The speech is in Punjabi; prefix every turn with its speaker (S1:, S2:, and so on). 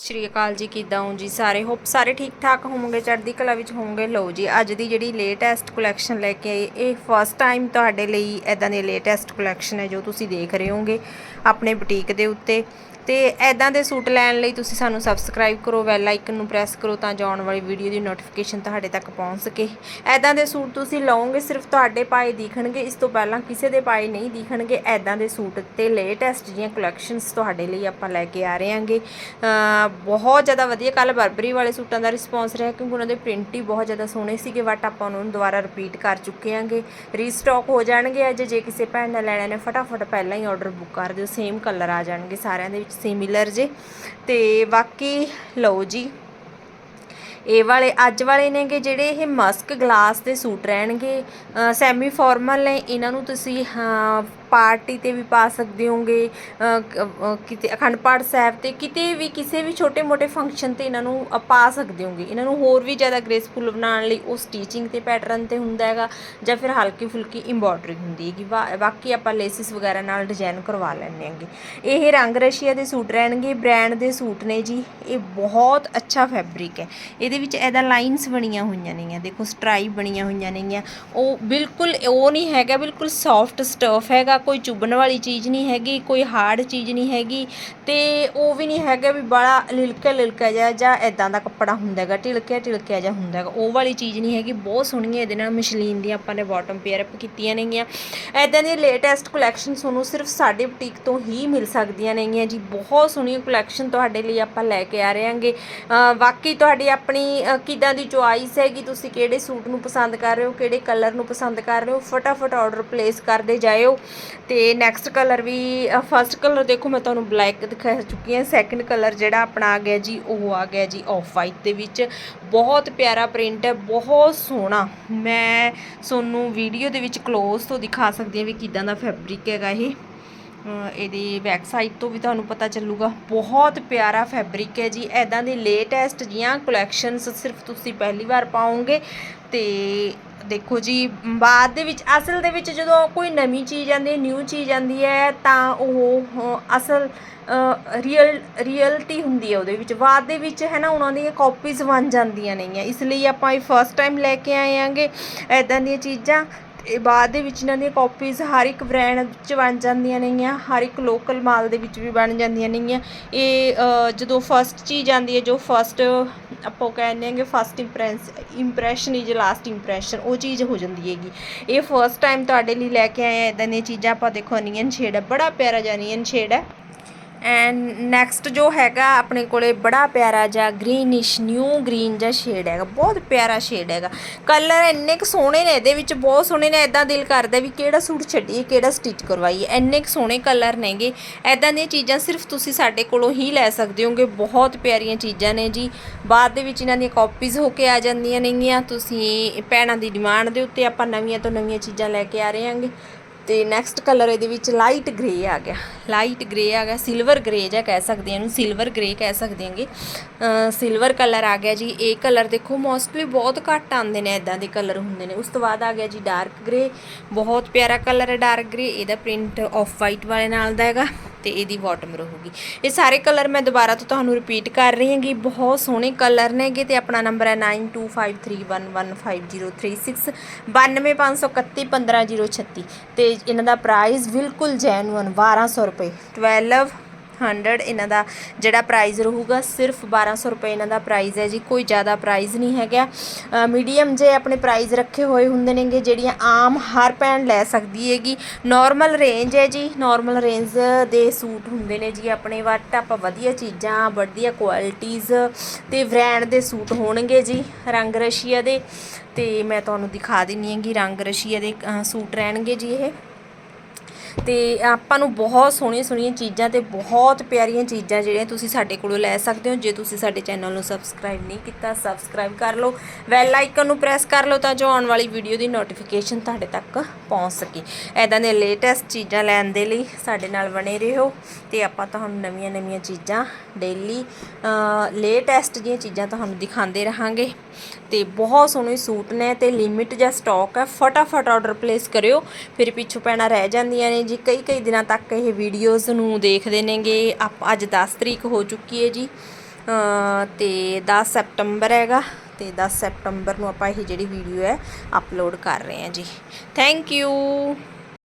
S1: ਸ਼੍ਰੀ ਅਕਾਲ ਜੀ, ਕਿੱਦਾਂ ਹੋ ਜੀ ਸਾਰੇ? ਹੋਪ ਸਾਰੇ ਠੀਕ ਠਾਕ ਹੋਵੋਗੇ, ਚੜ੍ਹਦੀ ਕਲਾ ਵਿੱਚ ਹੋਵੋਗੇ। ਲਓ ਜੀ, ਅੱਜ ਦੀ ਜਿਹੜੀ ਲੇਟੈਸਟ ਕਲੈਕਸ਼ਨ ਲੈ ਕੇ ਆਈ ਇਹ ਫਸਟ ਟਾਈਮ ਤੁਹਾਡੇ ਲਈ ਐਦਾਂ ਦੀ ਲੇਟੈਸਟ ਕਲੈਕਸ਼ਨ ਹੈ ਜੋ ਤੁਸੀਂ ਦੇਖ ਰਹੇ ਹੋਗੇ ਆਪਣੇ ਬੁਟੀਕ ਦੇ ਉੱਤੇ। ਤੇ ਐਦਾਂ ਦੇ ਸੂਟ ਲੈਣ ਲਈ ਤੁਸੀਂ ਸਾਨੂੰ ਸਬਸਕ੍ਰਾਈਬ ਕਰੋ ਬੈਲ ਆਈਕਨ ਨੂੰ ਪ੍ਰੈਸ ਕਰੋ ਤਾਂ ਜੋ ਆਉਣ ਵਾਲੀ ਵੀਡੀਓ ਦੀ ਨੋਟੀਫਿਕੇਸ਼ਨ ਤੁਹਾਡੇ ਤੱਕ ਪਹੁੰਚ ਸਕੇ। ਐਦਾਂ ਦੇ ਸੂਟ ਤੁਸੀਂ ਲਓਗੇ, ਸਿਰਫ ਤੁਹਾਡੇ ਪਾਏ ਦਿਖਣਗੇ, ਇਸ ਤੋਂ ਪਹਿਲਾਂ ਕਿਸੇ ਦੇ ਪਾਏ ਨਹੀਂ ਦਿਖਣਗੇ। ਐਦਾਂ ਦੇ ਸੂਟ ਤੇ ਲੇਟੈਸਟ ਜੀਆਂ ਕਲੈਕਸ਼ਨਸ ਤੁਹਾਡੇ ਲਈ ਆਪਾਂ ਲੈ ਕੇ ਆ ਰਹੇ ਹਾਂਗੇ। ਬਹੁਤ ਜ਼ਿਆਦਾ ਵਧੀਆ। ਕੱਲ ਬਰਬਰੀ ਵਾਲੇ ਸੂਟਾਂ ਦਾ ਰਿਸਪੌਂਸ ਰਿਹਾ ਕਿਉਂਕਿ ਉਹਨਾਂ ਦੇ ਪ੍ਰਿੰਟ ਹੀ ਬਹੁਤ ਜ਼ਿਆਦਾ ਸੋਹਣੇ ਸੀਗੇ ਬਟ ਆਪਾਂ ਉਹਨਾਂ ਨੂੰ ਦੁਬਾਰਾ ਰਿਪੀਟ ਕਰ ਚੁੱਕੇ ਹਾਂਗੇ। ਰੀਸਟਾਕ ਹੋ ਜਾਣਗੇ ਅੱਜ, ਜੇ ਕਿਸੇ ਭੈਣ ਨੇ ਲੈਣੇ ਨੇ, ਫਟਾਫਟ ਪਹਿਲਾਂ ਹੀ ਆਰਡਰ ਬੁੱਕ ਕਰ ਦਿਓ। ਸੇਮ ਕਲਰ ਆ ਜਾਣਗੇ ਸਾਰਿਆਂ ਦੇ ਵਿੱਚ ਸਿਮਿਲਰ ਜੇ। ਤੇ ਬਾਕੀ ਲਓ ਜੀ, ਇਹ ਵਾਲੇ ਅੱਜ ਵਾਲੇ ਨੇਗੇ ਜਿਹੜੇ ਇਹ ਮਸਕ ਗਲਾਸ ਦੇ ਸੂਟ ਰਹਿਣਗੇ। ਸੈਮੀ ਫਾਰਮਲ ਨੇ, ਇਹਨਾਂ ਨੂੰ ਤੁਸੀਂ ਪਾਰਟੀ ਤੇ ਵੀ ਪਾ ਸਕਦੇ ਹੋਗੇ ਕਿਤੇ ਅਖੰਡ ਪਾਠ ਸਾਹਿਬ ਤੇ ਕਿਤੇ ਵੀ ਕਿਸੇ ਵੀ ਛੋਟੇ-ਮੋਟੇ ਫੰਕਸ਼ਨ ਤੇ ਇਹਨਾਂ ਨੂੰ ਪਾ ਸਕਦੇ ਹੋਗੇ। ਇਹਨਾਂ ਨੂੰ ਹੋਰ ਵੀ ਜ਼ਿਆਦਾ ਗ੍ਰੇਸਫੁਲ ਬਣਾਉਣ ਲਈ ਉਹ ਸਟੀਚਿੰਗ ਤੇ ਪੈਟਰਨ ਤੇ ਹੁੰਦਾ ਹੈਗਾ ਜਾਂ ਫਿਰ ਹਲਕੀ ਫੁਲਕੀ ਐਮਬੋਡਰੀ ਹੁੰਦੀ ਹੈਗੀ। ਬਾ- ਬਾਕੀ ਆਪਾਂ ਲੇਸਿਸ ਵਗੈਰਾ ਨਾਲ ਡਿਜ਼ਾਈਨ ਕਰਵਾ ਲੈਂਦੇ ਹਾਂਗੇ। ਇਹ ਰੰਗ ਰਸ਼ੀਆ ਦੇ ਸੂਟ ਰਹਿਣਗੇ ਬ੍ਰਾਂਡ ਦੇ ਸੂਟ ਨੇ ਜੀ। ਇਹ ਬਹੁਤ ਅੱਛਾ ਫੈਬਰਿਕ ਹੈ। ਇਹਦੇ ਵਿੱਚ ਇਹਦਾ ਲਾਈਨਸ ਬਣੀਆਂ ਹੋਈਆਂ ਨੇਗੀਆਂ। ਦੇਖੋ ਸਟ੍ਰਾਈਪ ਬਣੀਆਂ ਹੋਈਆਂ ਨੇਗੀਆਂ। ਉਹ ਬਿਲਕੁਲ, ਉਹ ਨਹੀਂ ਹੈਗਾ, ਬਿਲਕੁਲ ਸੌਫਟ ਸਟਫ ਹੈਗਾ। ਕੋਈ ਚੁੱਭਣ ਵਾਲੀ ਚੀਜ਼ ਨਹੀਂ ਹੈਗੀ ਕੋਈ ਹਾਰਡ ਚੀਜ਼ ਨਹੀਂ ਹੈਗੀ ਤੇ ਉਹ ਵੀ ਨਹੀਂ ਹੈਗਾ ਵੀ ਬੜਾ ਲਿਲਕਾ ਲਿਲਕਾ ਜਿਹਾ ਜਾਂ ਇਦਾਂ ਦਾ ਕੱਪੜਾ ਹੁੰਦਾ ਹੈਗਾ ਢਿਲਕਿਆ ਢਿਲਕਿਆ ਜਿਹਾ ਹੁੰਦਾ ਹੈਗਾ। ਉਹ ਵਾਲੀ ਚੀਜ਼ ਨਹੀਂ ਹੈਗੀ ਬਹੁਤ ਸੋਹਣੀ ਇਹਦੇ ਨਾਲ ਮਸ਼ਲੀਨ ਦੀਆਂ ਆਪਾਂ ਨੇ ਬਾਟਮ ਪੇਅਰ ਅਪ ਕੀਤੀਆਂ ਨੇਗੀਆਂ। ਇਦਾਂ ਦੀਆਂ ਲੇਟੈਸਟ ਕਲੈਕਸ਼ਨ ਤੁਹਾਨੂੰ ਸਿਰਫ ਸਾਡੇ ਬੁਟੀਕ ਤੋਂ ਹੀ ਮਿਲ ਸਕਦੀਆਂ ਨੇਗੀਆਂ ਜੀ। ਬਹੁਤ ਸੋਹਣੀ ਕਲੈਕਸ਼ਨ ਤੁਹਾਡੇ ਲਈ ਆਪਾਂ ਲੈ ਕੇ ਆ ਰਹੇ ਹਾਂਗੇ। ਅ, ਬਾਕੀ ਤੁਹਾਡੀ ਆਪਣੀ ਅ, ਕਿੱਦਾਂ ਦੀ ਚੁਆਇਸ ਹੈਗੀ ਤੁਸੀਂ ਕਿਹੜੇ ਸੂਟ ਨੂੰ ਪਸੰਦ ਕਰ ਰਹੇ ਹੋ ਕਿਹੜੇ ਕਲਰ ਨੂੰ ਪਸੰਦ ਕਰ ਰਹੇ ਹੋ ਫਟਾਫਟ ਆਰਡਰ ਪਲੇਸ ਕਰਦੇ ਜਾਇਓ। ਤੇ ਨੈਕਸਟ ਕਲਰ ਵੀ ਫਸਟ ਕਲਰ ਦੇਖੋ ਮੈਂ ਤੁਹਾਨੂੰ ਬਲੈਕ ਦਿਖਾ ਚੁੱਕੀ ਹਾਂ। ਸੈਕੰਡ ਕਲਰ ਜਿਹੜਾ ਆਪਣਾ ਆ ਗਿਆ ਜੀ ਉਹ ਆ ਗਿਆ ਜੀ ਆਫ ਵਾਈਟ ਦੇ ਵਿੱਚ। ਬਹੁਤ ਪਿਆਰਾ ਪ੍ਰਿੰਟ ਹੈ ਬਹੁਤ ਸੋਹਣਾ। ਮੈਂ ਤੁਹਾਨੂੰ ਵੀਡੀਓ ਦੇ ਵਿੱਚ ক্লোਜ਼ ਤੋਂ ਦਿਖਾ ਸਕਦੀ ਹਾਂ ਵੀ ਕਿਦਾਂ ਦਾ ਫੈਬਰਿਕ ਹੈਗਾ ਇਹ। ਅ, ਇਹਦੀ ਬੈਕ ਸਾਈਡ ਤੋਂ ਵੀ ਤੁਹਾਨੂੰ ਪਤਾ ਚੱਲੂਗਾ। ਬਹੁਤ ਪਿਆਰਾ ਫੈਬਰਿਕ ਹੈ ਜੀ। ਐਦਾਂ ਦੇ ਲੇਟੈਸਟ ਜੀਆਂ ਕਲੈਕਸ਼ਨਸ ਸਿਰਫ ਤੁਸੀਂ ਪਹਿਲੀ ਵਾਰ ਪਾਓਗੇ ਤੇ ਦੇਖੋ ਜੀ, ਬਾਅਦ ਦੇ ਵਿੱਚ, ਅਸਲ ਦੇ ਵਿੱਚ ਜਦੋਂ ਕੋਈ ਨਵੀਂ ਚੀਜ਼ ਆਉਂਦੀ ਹੈ ਨਿਊ ਚੀਜ਼ ਆਉਂਦੀ ਹੈ, ਤਾਂ ਉਹ ਅਸਲ ਰੀਅਲ ਰੀਅਲਟੀ ਹੁੰਦੀ ਹੈ ਉਹਦੇ ਵਿੱਚ। ਬਾਅਦ ਦੇ ਵਿੱਚ, ਹੈ ਨਾ, ਉਹਨਾਂ ਦੀਆਂ ਕਾਪੀਜ਼ ਬਣ ਜਾਂਦੀਆਂ ਨੇਗੀਆਂ। ਇਸ ਲਈ ਆਪਾਂ ਇਹ ਫਸਟ ਟਾਈਮ ਲੈ ਕੇ ਆਏ ਆਂਗੇ ਐਦਾਂ ਦੀਆਂ ਚੀਜ਼ਾਂ। ਇਹ ਬਾਅਦ ਦੇ ਵਿੱਚ ਇਹਨਾਂ ਦੀਆਂ ਕਾਪੀਜ਼ ਹਰ ਇੱਕ ਬ੍ਰਾਂਡ ਵਿੱਚ ਬਣ ਜਾਂਦੀਆਂ ਨੇਗੀਆਂ, ਹਰ ਇੱਕ ਲੋਕਲ ਮਾਲ ਦੇ ਵਿੱਚ ਵੀ ਬਣ ਜਾਂਦੀਆਂ ਨੇਗੀਆਂ। ਇਹ ਜਦੋਂ ਫਸਟ ਚੀਜ਼ ਆਉਂਦੀ ਹੈ, ਜੋ ਫਸਟ ਆਪਾਂ ਕਹਿੰਦੇ ਹਾਂਗੇ first impress impression is last impression ਉਹ ਚੀਜ਼ ਹੋ ਜਾਂਦੀ ਹੈਗੀ। ਇਹ ਫਸਟ ਟਾਈਮ ਤੁਹਾਡੇ ਲਈ ਲੈ ਕੇ ਆਏ ਆ ਇਦਾਂ ਦੀਆਂ ਚੀਜ਼ਾਂ ਆਪਾਂ ਦੇਖੋ ਅਨੀਅਨ ਸ਼ੇਡ ਹੈ, ਬੜਾ ਪਿਆਰਾ ਜਿਹਾ ਅਨੀਅਨ ਸ਼ੇਡ ਹੈ। ਐਂਡ ਨੈਕਸਟ ਜੋ ਹੈਗਾ, ਆਪਣੇ ਕੋਲੇ ਬੜਾ ਪਿਆਰਾ ਜਿਹਾ ਗ੍ਰੀਨਿਸ਼ ਨਿਊ ਗ੍ਰੀਨ ਜਿਹਾ ਸ਼ੇਡ ਹੈਗਾ, ਬਹੁਤ ਪਿਆਰਾ ਸ਼ੇਡ ਹੈਗਾ। ਕਲਰ ਇੰਨੇ ਕੁ ਸੋਹਣੇ ਨੇ, ਇਹਦੇ ਵਿੱਚ ਬਹੁਤ ਸੋਹਣੇ ਨੇ ਐਦਾਂ ਦਿਲ ਕਰਦਾ ਵੀ ਕਿਹੜਾ ਸੂਟ ਛੱਡੀਏ, ਕਿਹੜਾ ਸਟਿਚ ਕਰਵਾਈਏ। ਇੰਨੇ ਕੁ ਸੋਹਣੇ ਕਲਰ ਨੇਗੇ। ਐਦਾਂ ਦੀਆਂ ਚੀਜ਼ਾਂ ਸਿਰਫ ਤੁਸੀਂ ਸਾਡੇ ਕੋਲੋਂ ਹੀ ਲੈ ਸਕਦੇ ਹੋਗੇ, ਬਹੁਤ ਪਿਆਰੀਆਂ ਚੀਜ਼ਾਂ ਨੇ ਜੀ। ਬਾਅਦ ਦੇ ਵਿੱਚ ਇਹਨਾਂ ਦੀਆਂ ਕਾਪੀਜ਼ ਹੋ ਕੇ ਆ ਜਾਂਦੀਆਂ ਨੇਗੀਆਂ। ਤੁਸੀਂ ਭੈਣਾਂ ਦੀ ਡਿਮਾਂਡ ਦੇ ਉੱਤੇ ਆਪਾਂ ਨਵੀਆਂ ਤੋਂ ਨਵੀਆਂ ਚੀਜ਼ਾਂ ਲੈ ਕੇ ਆ ਰਹੇ ਹਾਂਗੇ। ਤੇ ਨੈਕਸਟ ਕਲਰ ਇਹਦੇ ਵਿੱਚ ਲਾਈਟ ਗ੍ਰੇ ਆ ਗਿਆ। ਲਾਈਟ ਗ੍ਰੇ ਆ ਗਿਆ ਸਿਲਵਰ ਗ੍ਰੇ ਜਾਂ ਕਹਿ ਸਕਦੇ ਹਾਂ ਇਹਨੂੰ ਸਿਲਵਰ ਗ੍ਰੇ ਕਹਿ ਸਕਦੇ ਹਾਂਗੇ। ਸਿਲਵਰ ਕਲਰ ਆ ਗਿਆ ਜੀ। ਇਹ ਕਲਰ ਦੇਖੋ ਮੋਸਟਲੀ ਬਹੁਤ ਘੱਟ ਆਉਂਦੇ ਨੇ ਇਦਾਂ ਦੇ ਕਲਰ ਹੁੰਦੇ ਨੇ। ਉਸ ਤੋਂ ਬਾਅਦ ਆ ਗਿਆ ਜੀ ਡਾਰਕ ਗ੍ਰੇ ਬਹੁਤ ਪਿਆਰਾ ਕਲਰ ਹੈ ਡਾਰਕ ਗ੍ਰੇ ਇਹਦਾ ਪ੍ਰਿੰਟ ਆਫ ਵਾਈਟ ਵਾਲੇ ਨਾਲ ਦਾ ਹੈਗਾ। ਤੇ ਇਹਦੀ ਬਾਟਮ ਰਹੂਗੀ। ਇਹ ਸਾਰੇ ਕਲਰ ਮੈਂ ਦੁਬਾਰਾ ਤੋਂ ਤੁਹਾਨੂੰ ਰਿਪੀਟ ਕਰ ਰਹੀ ਹਾਂਗੀ ਬਹੁਤ ਸੋਹਣੇ ਕਲਰ ਨੇਗੇ ਤੇ ਆਪਣਾ ਨੰਬਰ ਹੈ 9253115036 9251315036 ਤੇ ਇਹਨਾਂ ਦਾ ਪ੍ਰਾਈਸ ਬਿਲਕੁਲ ਜੈਨੂਅਨ 1200 ਰੁਪਏ। 12 100 ਇਹਨਾਂ ਦਾ ਜਿਹੜਾ ਪ੍ਰਾਈਸ ਰਹੂਗਾ, ਸਿਰਫ 1200 ਰੁਪਏ ਇਹਨਾਂ ਦਾ ਪ੍ਰਾਈਸ ਹੈ ਜੀ, ਕੋਈ ਜ਼ਿਆਦਾ ਪ੍ਰਾਈਸ ਨਹੀਂ ਹੈਗਾ। ਮੀਡੀਅਮ ਜੇ ਆਪਣੇ ਪ੍ਰਾਈਸ ਰੱਖੇ ਹੋਏ ਹੁੰਦੇ ਨੇਗੇ, ਜਿਹੜੀਆਂ ਆਮ ਹਰ ਭੈਣ ਲੈ ਸਕਦੀ ਹੈਗੀ। ਨਾਰਮਲ ਰੇਂਜ ਹੈ ਜੀ ਨਾਰਮਲ ਰੇਂਜ ਦੇ ਸੂਟ ਹੁੰਦੇ ਨੇ ਜੀ ਆਪਣੇ ਵੱਟ ਆਪਾਂ ਵਧੀਆ ਚੀਜ਼ਾਂ, ਵਧੀਆ ਕੁਆਲਿਟੀਆਂ ਤੇ ਬ੍ਰਾਂਡ ਦੇ ਸੂਟ ਹੋਣਗੇ ਜੀ, ਰੰਗ ਰਸ਼ੀਆ ਦੇ। ਤੇ ਮੈਂ ਤੁਹਾਨੂੰ ਦਿਖਾ ਦਿੰਨੀ ਹੈਗੀ, ਰੰਗ ਰਸ਼ੀਆ ਦੇ ਸੂਟ ਰਹਿਣਗੇ ਜੀ ਇਹ। ਤੇ ਆਪਾਂ ਨੂੰ ਬਹੁਤ ਸੋਹਣੀਆਂ ਸੋਹਣੀਆਂ ਚੀਜ਼ਾਂ ਤੇ ਬਹੁਤ ਪਿਆਰੀਆਂ ਚੀਜ਼ਾਂ ਜਿਹੜੀਆਂ ਤੁਸੀਂ ਸਾਡੇ ਕੋਲੋਂ ਲੈ ਸਕਦੇ ਹੋ। ਜੇ ਤੁਸੀਂ ਸਾਡੇ ਚੈਨਲ ਨੂੰ ਸਬਸਕ੍ਰਾਈਬ ਨਹੀਂ ਕੀਤਾ, ਸਬਸਕ੍ਰਾਈਬ ਕਰ ਲਓ। ਬੈਲ ਆਈਕਨ ਨੂੰ ਪ੍ਰੈਸ ਕਰ ਲਓ ਤਾਂ ਜੋ ਆਉਣ ਵਾਲੀ ਵੀਡੀਓ ਦੀ ਨੋਟੀਫਿਕੇਸ਼ਨ ਤੁਹਾਡੇ ਤੱਕ ਪਹੁੰਚ ਸਕੇ। ਐਦਾਂ ਦੇ ਲੇਟੈਸਟ ਚੀਜ਼ਾਂ ਲੈਣ ਦੇ ਲਈ ਸਾਡੇ ਨਾਲ ਬਣੇ ਰਹੋ ਤੇ ਆਪਾਂ ਤੁਹਾਨੂੰ ਨਵੀਆਂ ਨਵੀਆਂ ਚੀਜ਼ਾਂ ਡੇਲੀ ਲੇਟੈਸਟ ਦੀਆਂ ਚੀਜ਼ਾਂ ਤੁਹਾਨੂੰ ਦਿਖਾਉਂਦੇ ਰਹਾਂਗੇ। ਤੇ ਬਹੁਤ ਸੋਹਣੇ ਸੂਟ ਨੇ ਤੇ ਲਿਮਿਟ ਜਾਂ ਸਟਾਕ ਹੈ ਫਟਾਫਟ ਆਰਡਰ ਪਲੇਸ ਕਰਿਓ। ਫਿਰ ਪਿੱਛੋਂ ਪੈਣਾ ਰਹਿ ਜਾਂਦੀਆਂ ਨੇ ਜੀ। ਕਈ ਕਈ ਦਿਨਾਂ ਤੱਕ ਇਹ ਵੀਡੀਓਜ਼ ਨੂੰ ਦੇਖਦੇ ਨੇਗੇ। ਆਪ ਅੱਜ 10 ਤਰੀਕ ਹੋ ਚੁੱਕੀ ਹੈ ਜੀ। ਅ, ਤੇ 10 ਸੈਪਟੰਬਰ ਹੈਗਾ। ਤੇ 10 ਸੈਪਟੰਬਰ ਨੂੰ ਆਪਾਂ ਇਹ ਜਿਹੜੀ ਵੀਡੀਓ ਹੈ ਅਪਲੋਡ ਕਰ ਰਹੇ ਹਾਂ ਜੀ। Thank you